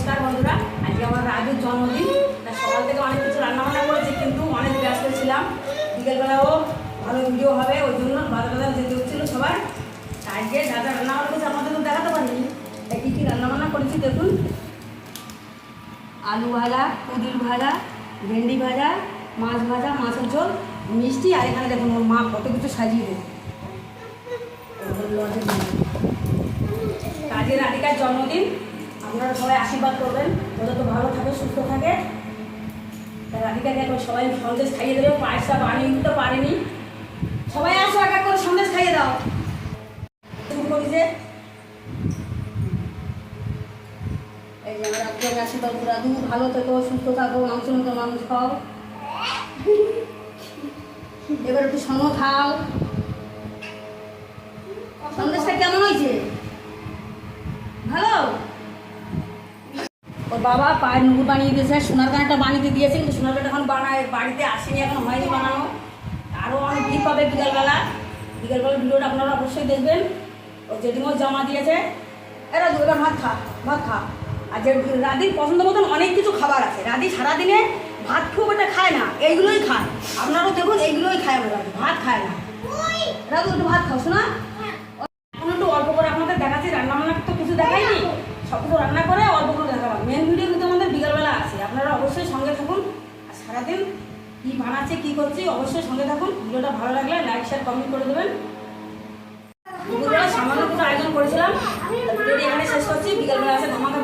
নমস্কার বন্ধুরা। আজকে আমার রাজুর জন্মদিন। তা সকাল থেকে অনেক কিছু রান্নাবান্না করেছি, কিন্তু অনেক ব্যস্ত ছিলাম। বিকেলবেলাও ভালো ভিডিও হবে, ওই জন্য বাজার বাজার যেতে হচ্ছিল সবার। আজকে যা রান্নাবান্না করেছি আপনাদের তো দেখাতে পারিনি। তা কী কী রান্নাবান্না করেছি দেখুন। আলু ভাজা কুদির ভাজা, ভেন্ডি ভাজা, মাছ ভাজা, মাছের ঝোল, মিষ্টি, আর এখানে দেখুন ওর মা কত কিছু সাজিয়ে জন্য কাজের রাধিকার জন্মদিন। আপনারা সবাই আশীর্বাদ করবেন। ওদের তো ভালো থাকে, সুস্থ থাকে। তা রাধিকাকে সবাই সন্দেশ খাইয়ে দেবে। পায়েসটা বানিয়ে দিতে পারেনি। সবাই আসো, এক এক করে সন্দেশ খাইয়ে দাও। শুরু করি যে। এই যে আশীর্বাদ করে ভালো থেকো, সুস্থ থাকো মাংস মতো মানুষ খাও। এবার একটু সঙ্গ খাও। ওর বাবা, পায়ের নুপুর বানিয়ে দিয়েছে, সোনার কানটা বানিয়ে দিয়েছে, কিন্তু সোনার কানটা এখন বানায়, বাড়িতে আসেনি এখন, হয়নি বানানো। আরও অনেক ভিড় পাবে বিকালবেলা। বিকালবেলা ভিডিওটা আপনারা অবশ্যই দেখবেন। ও জেঠিমা জমা দিয়েছে। এরা দুর্গা ভাত খা ভাত খা। আর যে রাধির পছন্দ মতন অনেক কিছু খাবার আছে। রাধি সারাদিনে ভাত খুব একটা খায় না, এইগুলোই খায়। আপনারাও দেখুন, এইগুলোই খায় আমরা ভাত খায় না। রাধু একটু ভাত খাও, শোনা এখন একটু অল্প করে আপনাদের দেখাচ্ছি রান্না বান্না তো কিছু দেখাইনি সব কিছু রান্না করে অল্প করে দেখালাম মেন ভিডিও কিন্তু আমাদের বিকালবেলা আছে। আপনারা অবশ্যই সঙ্গে থাকুন। আর সারাদিন কী বানাচ্ছে, কী করছি, অবশ্যই সঙ্গে থাকুন। ভিডিওটা ভালো লাগলে লাইক শেয়ার কমেন্ট করে দেবেন। সামান্য কিছু আয়োজন করেছিলাম। এখানে শেষ করছি। বিকালবেলা আছে, ধামাকা